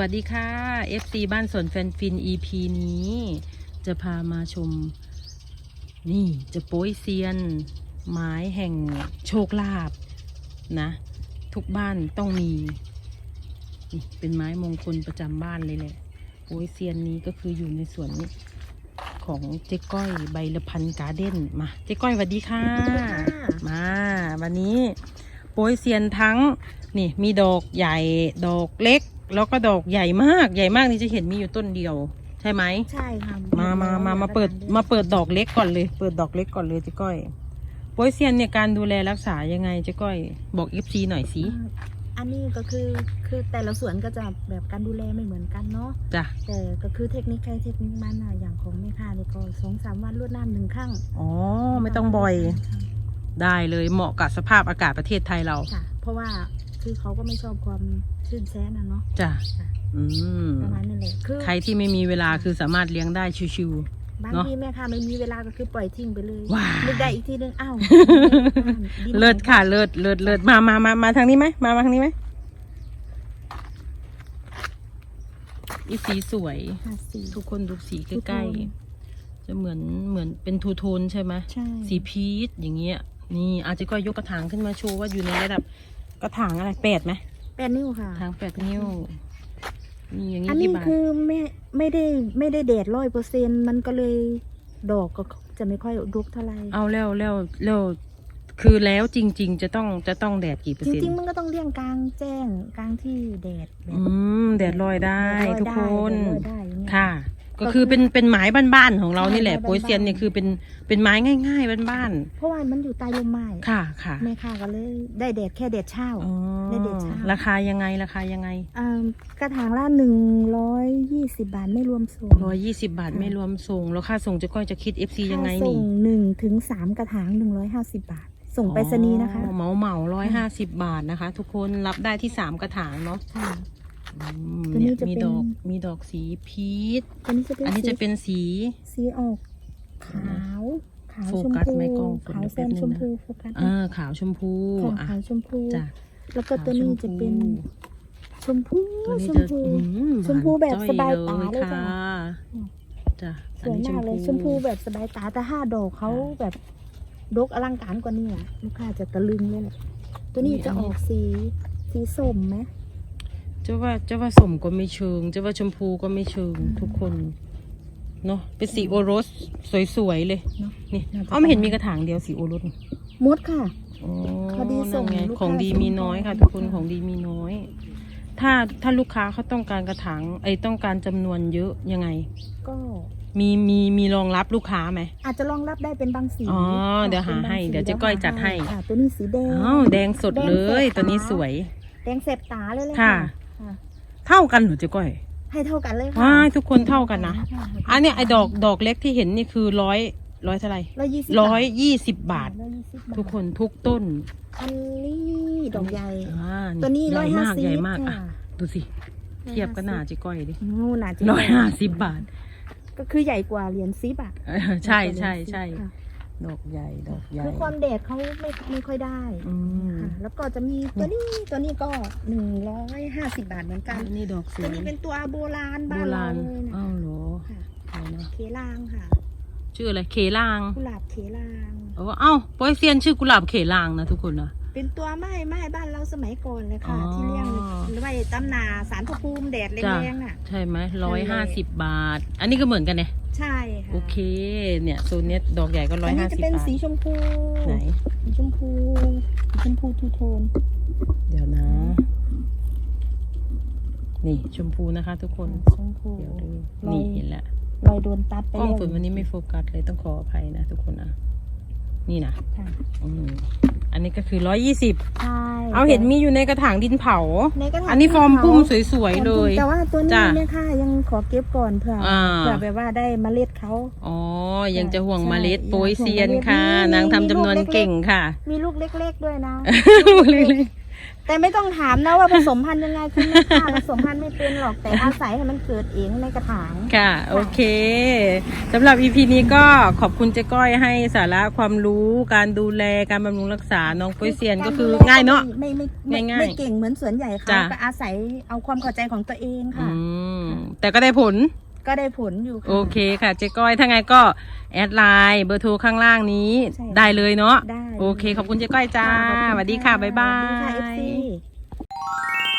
วัสดีค่ะ FC บ้านสวนแฟนฟิน EP นี้ จะพามาชม นี่จะโป้ยเซียน ไม้แห่งโชคลาภนะ ทุกบ้านต้องมี นี่เป็นไม้มงคลประจำบ้านเลยแหละโป้ยเซียนนี้ก็คืออยู่ในสวนของเจ๊ก้อยใบละพันการ์เด้นมาเจ๊ก้อยสวัสดีค่ะ มา วันนี้โป้ยเซียนทั้ง นี่มีดอกใหญ่ดอกเล็ก แล้วก็ดอกใหญ่มากใหญ่มากนี่จะเห็นมีอยู่ต้นเดียว ใช่ไหมใช่ค่ะมามามามาเปิดมาเปิดดอกเล็กก่อนเลย เปิดดอกเล็กก่อนเลยเจ๊ก้อยโป้ยเซียนเนี่ยการดูแลรักษายังไงเจ๊ก้อย บอกอีฟซีหน่อยสิอ่าอันนี้ก็คือคือแต่ละสวนก็จะแบบการดูแลไม่เหมือนกันเนาะจ้ะแต่ก็คือเทคนิคใครเทคนิคมันอะอย่างของแม่ค้านี่ก็สองสามวันรวดน้ำหนึ่งครั้งอ๋อไม่ต้องบ่อย ได้เลยเหมาะกับสภาพอากาศประเทศไทยเราค่ะเพราะว่า คือเขาก็ไม่ชอบความชื้นแซนนะเนาะจ้ะอืมประมาณนั้นแหละคือใครที่ไม่มีเวลาคือสามารถเลี้ยงได้ชิวบางเนอะทีแม่ค้าไม่มีเวลาก็คือปล่อยทิ้งไปเลยว้ายนึกได้อีกทีนึงอ้าวดินๆเลิศค่ะเลิศเลิศเลิศมามามามาทางนี้ไหมมามาทางนี้ไหมอีสีสวยค่ะสีทุกคนดูสีทูโทนใกล้ๆจะเหมือนเหมือนเป็นทูโทนใช่ไหมใช่สีพีชอย่างเงี้ยนี่อาจจะก็ยกกระถางขึ้นมาโชว์ว่าอยู่ในระดับ กระถางอะไรแปดไหมแปดนิ้วค่ะทางแปดนิ้วนี่อย่างนี้อันนี้กี่บาทคือไม่ไม่ได้ไม่ได้แดดร้อยเปอร์เซ็นมันก็เลยดอกก็จะไม่ค่อยรุกเท่าไหร่เอาแล้วแล้วแล้วคือแล้วจริง ๆ จะต้องจะต้องแดดกี่เปอร์จเซ็นริงต์ๆมันก็ต้องเลี่ยงกลางแจ้งกลางที่แดดแบบ อืมแดดลอยได้แดดลอยทุกคนได้แดดลอยได้อย่างเงี้ย ค่ะ ก็ก็คืคืออเป็นเป็นไม้บ้านๆของเรานี่แหละใช่ไม้โปยเซียนเนี่ยบ้านๆคือเป็นเป็นไม้ง่าย ๆบ้านเพราะว่ามันอยู่ใต้ลมไม้ๆค่ะค่ะแม่ค้าก็เลยได้แดดแค่แดดเช้า อ๋อได้เด็ดช้า ราคายังไงราคายังไงอ่ากระถางละหนึ่งร้อยยี่สิบบาทไม่รวมส่งร้อยยี่สิบบาทค่ะไม่รวมส่งแล้วค่าส่งจะก้อยจะคิด FC ยังไงค่าส่นี่งหนึ่งถึงสามกระถางหนึ่งร้อยห้าสิบบาท ส่งไปรษณีย์นะคะ อ๋อเหมาเหมาร้อยห้าสิบบาทนะคะ ทุกคนรับได้ที่สามกระถางเนาะ ค่ะอืม ตัวนี้เนี่ยจะมีเป็นดอกมีดอกสีพีชอันนี้จะเป็นอันนี้จะสีเป็นสี สีออกขาวขาวโฟชมกัสพูไหมกล้องขาวเดี๋ยวแซแป๊บมนึงชมนะพูโฟกัสอ่าขาวชมพูค่ะอะขาวชมพู จ้ะแล้วก็ตัวนี้จะเป็นชมพูตัวนี้ชมจะพู อืมชมพูแบบหวสบายจ้ตาเลยค่ะจ้ะจ้ะสวยมากเลยชมพูแบบสบายตาแต่ห้าดอกเขาแบบดกอลังการกว่านี้อะลูกค้าจะตะลึงเลยแหละตัวนี้จะออกสีสีส้มไหม จะว่าจะว่าสมก็ไม่เชิง จะว่าชมพูก็ไม่เชิงอืมทุกคนเนาะเป็นสีโอรสสวยๆเลยเนาะนี่น่าจะเอ้าไม่เห็นมีกระถางเดียวสีโอรสมดค่ะ อ๋อพอดีส่งนั่นไงลูกค้าของดีส่งมีน้อยค่ะของทุกคนค่ะของดีมีน้อย ถ้าถ้าลูกค้าเขาต้องการกระถางไอ้ต้องการจำนวนเยอะยังไง ก็มีมีมีรองรับลูกค้าไหม อาจจะรองรับได้เป็นบางสีอ๋อค่ะเดี๋ยวหาป็นบงให้สีเดี๋ยวเจ๊ก้อยจัดให้ ค่ะตัวนี้สีแดง อ้าวแดงสดเลยแดงสดตัวนี้ตาสวย แดงแสบตาเลยเลยค่ะ ค่ะ เท่ากันเหรอเจ๊ก้อยให้เท่ากันเลยค่ะว้ายทุกคนเท่ากันนะค่อันเนี้ยไอ้ดอกดอกเล็กที่เห็นนี่คือร้อยร้อยเท่าไหร่ร้อยยี่สิบร้อยยี่สิบบาท ร้อยยี่สิบบาททุกคนทุกต้น อันนี้ดอกใหญ่ อ่าตัวนี้ใหร้อญ่ยห้ามากสิบใหญ่มากอะค่ะดูสิ เทียบก็น่าเจ๊ก้อยดิงูหนาจะร้อยห้าสิบบาท ก็คือใหญ่กว่าเหรียญซิบอะ เออใช่ใช่ใช่ ค่ะ ดอกใหญ่ ดอกใหญ่ คือความแดดเขาไม่ไม่ค่อยได้อืม ค่ะแล้วก็จะมีตัวนี้ตัวนี้ก็หนึ่งร้อยห้าสิบบาทเหมือนกันอันนี้ดอกสตัววยนี้เป็นตัวโบราณโบบ้านเราราณเลยนะอ้าวเหรอค่ะอะไรนะเคลางค่ะ ชื่ออะไรเคลางกุหลาบเคลาง เออเอ้าโปอยเซียนชื่อกุหลาบเคลางนะทุกคนนะ เป็นตัวไม้ไม้บ้านเราสมัยก่อนเลยค่ะ อ๋อ ที่เลี้ยงไว้ตำนาสารพระภูมิแดดแรจ้ะงๆน่ะ ใช่ไหมร้อยนั่ห้านแหสิบละบาท อันนี้ก็เหมือนกันเนี่ย ใช่ค่ะโอเค เนี่ยโซนเนี้ยดอกใหญ่ก็ร้อยอันห้านี้จะสิบเป็นบาทสีชมพูไหน สีชมพูสีชมพูทูโทนเดี๋ยวนะ นี่ชมพูนะคะ ทุกคน ชมพู เดี๋ยวดูรอยนี่เห็นแล้วรอยโดนตัดไปกล้องแล้วฝนวันนี้ไม่โฟกัสเลยต้องขออภัยนะทุกคนนะ นี่นะค่ะอืมอันนี้ก็คือร้อยยี่สิบใช่ เอาเห็นมีอยู่ในกระถางดินเผา ในกระถางอันนี้ฟอร์มที่พุ่มเขาสวยๆเลย แต่ว่าตัวนี้จ้ะเนี่ยค่ะยังขอเก็บก่อนเผื่ออ่าเผื่อแบบว่าได้เมล็ดเขาอ๋อ ยังจะห่วงใช่เมล็ดโปยอยากห่วงเซียนเมล็ดค่ะมีนางทำจำนวนมีลูกเล็กๆเก่งค่ะ มีลูกเล็ก ๆด้วยนะลูกเล็ก แต่ไม่ต้องถามนะว่าผสมพันธุ์ยังไงคือไม่กล้าผสมพันธุ์ไม่เป็นหรอกแต่อาศัยให้มันเกิดเองในกระถาง ค่ะ โอเคสำหรับ EP นี้ก็ขอบคุณเจ๊ก้อยให้สาระความรู้การดูแลการบำรุงรักษาน้องโป้ยเซียนก็คือง่ายเนาะ ไม่ไม่ไม่ง่ายๆไม่เก่งเหมือนสวนใหญ่เขาจ้ะ ก็อาศัยเอาความเข้าใจของตัวเองอืค่ะ มแต่ก็ได้ผล ก็ได้ผลอยู่โอเคค่ะเจ๊ก้อย ถ้าไงก็แอดไลน์เบอร์โทรข้างล่างนี้ได้เลยเนาะโอเค ขอบคุณเจ๊ก้อยจ้าสวัสดีค่ะ บ๊ายบาสค่ะ ย